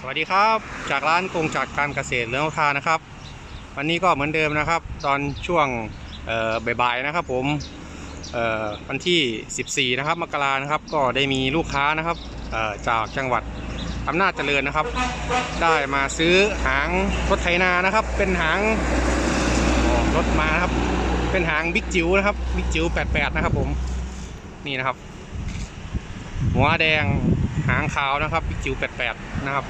สวัสดีครับจากร้านกงจักการเกษตรเรื่องทานะครับ วันนี้ก็เหมือนเดิมนะครับ ตอนช่วงบ่ายๆนะครับ ผมวันที่ 14 นะครับมกรานะครับ ก็ได้มีลูกค้านะครับจากจังหวัดอำนาจเจริญนะครับ ได้มาซื้อหางรถไถนานะครับ เป็นหางรถมาครับ เป็นหางบิ๊กจิ๋วนะครับบิ๊กจิ๋ว88 นะครับผมนี่นะครับ หัวแดง หางขาวนะครับจิ๋ว88นะครับ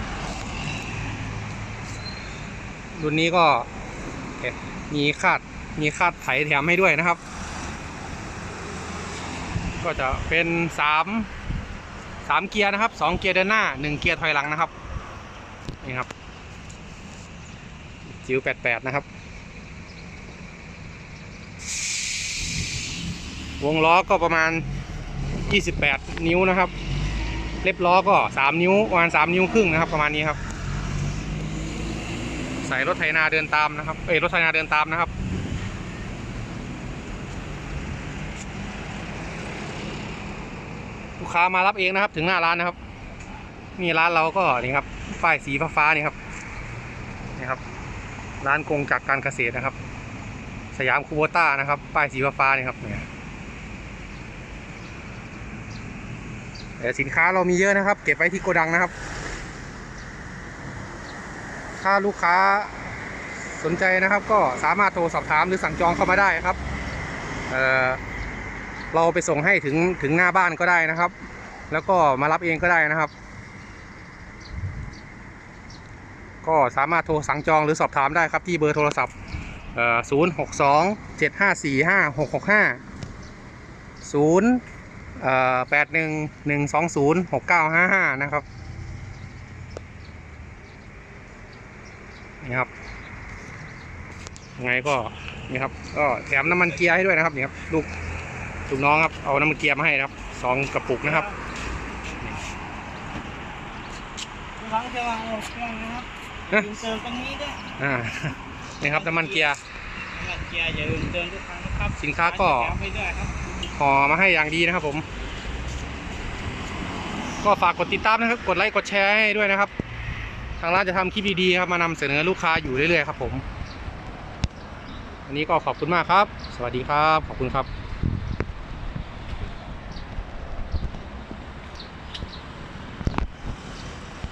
รุ่นนี้ก็มีคาดมีคาดไถแถมให้ด้วยนะครับ ก็จะเป็นสามสามเกียร์นะครับสองเกียร์เดินหน้าหนึ่งเกียร์ถอยหลังนะครับนี่ครับจิ๋ว88นะครับ วงล้อก็ประมาณ 28 นิ้วนะครับ เล็บล้อก็ 3 นิ้วประมาณ3นิ้วครึ่งนะครับประมาณนี้ครับ ใส่รถไถนาเดินตามนะครับเอ้รถไถนาเดินตามนะครับลูกค้ามารับเองนะครับ ถึงหน้าร้านนะครับนี่ร้านเราก็นี่ครับป้ายสีฟ้าๆนี่ครับนี่ครับ ร้านกงจากการเกษตรนะครับ สยามคูโบต้านะครับ ป้ายสีฟ้าๆนี่ครับเนี่ย สินค้าเรามีเยอะนะครับ เก็บไว้ที่โกดังนะครับ ถ้าลูกค้าสนใจนะครับ ก็สามารถโทรสอบถามหรือสั่งจองเข้ามาได้ครับเเราไปส่งให้ถึงถึงหน้าบ้านก็ได้นะครับ แล้วก็มารับเองก็ได้นะครับ ก็สามารถโทรสั่งจองหรือสอบถามได้ครับที่เบอร์โทรศัพท์0 6 2 7 5 4 5 6 6 5 0 แปดหนึ่งหนึ่งสองศูนย์หกเก้าห้าห้านะครับนี่ครับยังไงก็นี่ครับก็แถมน้ำมันเกียร์ให้ด้วยนะครับนี่ครับลูกลูกน้องครับเอาน้ำมันเกียร์มาให้นะครับสองกระปุกนะครับหลังจะวางลงเครื่องนะครับฮะลืมเติมตรงนี้ด้วยอ่านี่ครับน้ำมันเกียร์น้ำมันเกียร์อย่าลืมเติมทุกครั้งนะครับสินค้าก็แถมให่อมาให้อย่างดีนะครับผม ก็ฝากกดติดตามนะครับ กดไลค์กดแชร์ให้ด้วยนะครับ ทางร้านจะทำคลิปดีๆครับมานำเสนอลูกค้าอยู่เรื่อยๆครับผม วันนี้ก็ขอบคุณมากครับ สวัสดีครับ ขอบคุณครับ